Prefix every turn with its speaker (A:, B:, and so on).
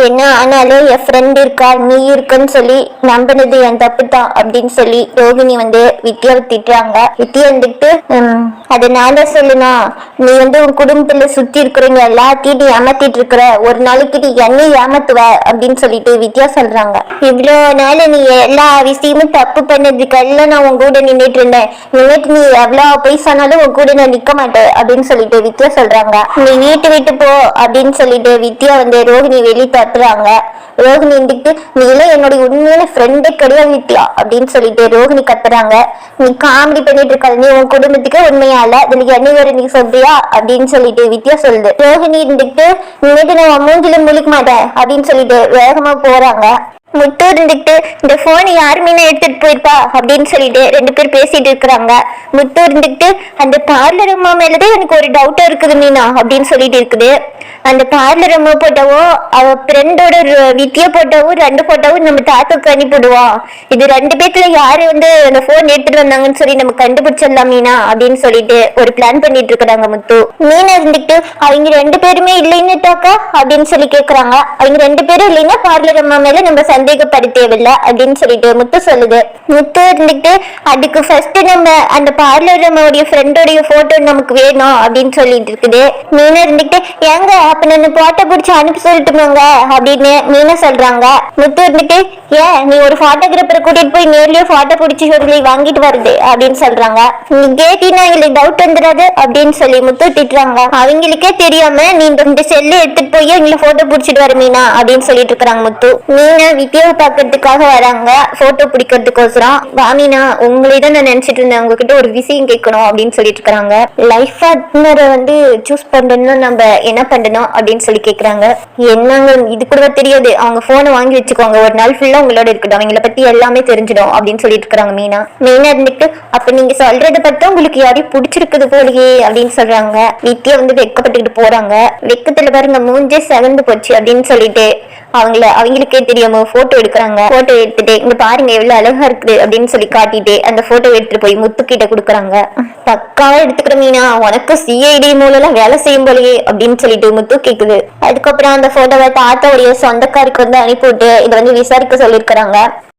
A: என்ன ஆனாலும் என் ஃப்ரெண்ட் இருக்கா நீ இருக்குன்னு சொல்லி நம்பினது என் தப்பு தான் அப்படின்னு சொல்லி ரோகிணி வந்து வித்யாவை திட்டுறாங்க. வித்யா வந்துட்டு அதை நான் தான் சொல்லணும் நீ வந்து உன் குடும்பத்துல சுத்தி இருக்கிறவங்க எல்லாத்தையும் நீ ஏமாத்திட்டு இருக்கிற. ஒரு நாளைக்கு நீ என்ன ஏமாத்துவ அப்படின்னு சொல்லிட்டு வித்யா சொல்றாங்க. இவ்வளோ நாள் நீ எல்லா விஷயமும் தப்பு பண்ணதுக்கெல்லாம் நான் உன் கூட நின்றுட்டு இருந்தேன். நின்றுட்டு நீ எவ்வளோ போய் சொன்னாலும் உன் கூட நான் நிக்க மாட்டேன் அப்படின்னு சொல்லிட்டு வித்யா சொல்றாங்க. நீ வீட்டு விட்டு போ அப்படின்னு சொல்லிட்டு வித்யா வந்து ரோஹிணி வெளியே தட்டுறாங்க. ரோகிணி இருந்துட்டு நீ எல்லாம் என்னுடைய உண்மையான ஃப்ரெண்டே கிடையாது வித்யா அப்படின்னு சொல்லிட்டு ரோகிணி கத்துறாங்க. நீ காமெடி பண்ணிட்டு இருக்காது நீ உன் குடும்பத்துக்கு உண்மையா இல்ல இதுல என்ன வேற நீ சொல்றியா? அப்படின்னு சொல்லிட்டு வித்யா சொல்லுது. ரோஹிணி இருந்துட்டு இனிமேட்டு நான் உன் மூஞ்சில முழிக்க மாட்டேன் அப்படின்னு சொல்லிட்டு வேகமா போறாங்க. முத்து இருந்துட்டு இந்த போன் யாருமே எடுத்துட்டு போயிருப்பா? அப்படின்னு சொல்லிட்டு ரெண்டு பேர் பேசிட்டு இருக்கிறாங்க. முத்து இருந்துட்டு அந்த பார்லர் அம்மா மேலதான் எனக்கு ஒரு டவுட்டா இருக்குது மீனா அப்படின்னு சொல்லிட்டு இருக்குது. அந்த பார்லர் அம்மா போட்டோவும் அவ ஃப்ரெண்டோட வித்திய போட்டோவும் ரெண்டு போட்டோவும் நம்ம தாத்தாவுக்கு அனுப்பிடுவோம் இது ரெண்டு பேத்துல யாரு வந்து அந்த போன் எடுத்துட்டு வந்தாங்கன்னு சொல்லி நம்ம கண்டுபிடிச்சிடலாம் மீனா அப்படின்னு சொல்லிட்டு ஒரு பிளான் பண்ணிட்டு இருக்கிறாங்க முத்து. மீனா இருந்துட்டு அவங்க ரெண்டு பேருமே இல்லைன்னு தாக்கா? அப்படின்னு சொல்லி கேக்குறாங்க. அவங்க ரெண்டு பேரும் இல்லைன்னா பார்லர் அம்மா மேல நம்ம சந்தேகப்பட தேவையில்லை அப்படின்னு சொல்லிட்டு முத்து சொல்லுது. முத்து இருந்துட்டு அதுக்கு ஃபர்ஸ்ட் நம்ம அந்த பார்லர் அம்மாவுடைய ஃப்ரெண்டோடைய போட்டோ நமக்கு வேணும் அப்படின்னு சொல்லிட்டு இருக்குது. மீனா இருந்துட்டு ஏங்க அப்ப நான் போட்டோ பிடிச்சி அனுப்பி சொல்லட்டுமாங்க அப்படின்னு மீனா சொல்றாங்க. முத்து வந்துட்டு ஏன் நீ ஒரு போட்டோகிராஃபரை கூட்டிட்டு போய் நேர்லயே போட்டோ பிடிச்சி சொல்லி வாங்கிட்டு வருது அப்படின்னு சொல்றாங்க. நீ கேட்டீங்கன்னா எங்களுக்கு டவுட் வந்துடாது அப்படின்னு சொல்லி முத்து திட்டுறாங்க. அவங்களுக்கே தெரியாம நீ இந்த- செல்லு எடுத்துட்டு போய் எங்களை போட்டோ பிடிச்சிட்டு வர மீனா அப்படின்னு சொல்லிட்டு இருக்காங்க முத்து. மீனா வித்யாவை பார்க்கறதுக்காக வராங்க போட்டோ பிடிக்கிறதுக்கோசரம். வாமினா உங்களை தான் நான் நினைச்சிட்டு இருந்தேன் உங்ககிட்ட ஒரு விஷயம் கேட்கணும் அப்படின்னு சொல்லிட்டு இருக்காங்க லைஃப் பார்ட்னரை வந்து சூஸ் பண்ணணும்னா நம்ம என்ன பண்ணணும்? அப்படின்னு சொல்லி கேக்குறாங்க. என்னங்க இது கூட தெரியாது. அவங்க போனை வாங்கி வச்சுக்கோங்க. ஒரு நாள் ஃபுல்லா உங்களோட இருக்கட்டும். அவங்கள பத்தி எல்லாமே தெரிஞ்சிடும் அப்படின்னு சொல்லிட்டு இருக்காங்க மீனா. மீனா இருந்துட்டு அப்ப நீங்க சொல்றத பார்த்தா உங்களுக்கு யாரையும் பிடிச்சிருக்குது போலயே அப்படின்னு சொல்றாங்க. நித்யா வந்து வெக்கப்பட்டுக்கிட்டு போறாங்க. வெக்கத்துல பாருங்க மூஞ்சே செவந்து போச்சு அப்படின்னு சொல்லிட்டு. அவங்கள அவங்களுக்கே தெரியாம போட்டோ எடுக்கிறாங்க. போட்டோ எடுத்துட்டு இங்க பாருங்க எவ்வளவு அழகா இருக்குது அப்படின்னு சொல்லி காட்டிட்டு அந்த போட்டோ எடுத்துட்டு போய் முத்து கிட்ட கொடுக்குறாங்க. பக்காவா எடுத்துக்கிற மீனா உனக்கு சிஐடி மூலம் வேலை செய்யும் போலயே அப்படின்னு சொல்லிட்டு முத்து கேக்குது. அதுக்கப்புறம் அந்த போட்டோவை தாத்தாவுடைய சொந்தக்காருக்கு வந்து அனுப்பிவிட்டு இதை வந்து விசாரிக்க சொல்லியிருக்கிறாங்க.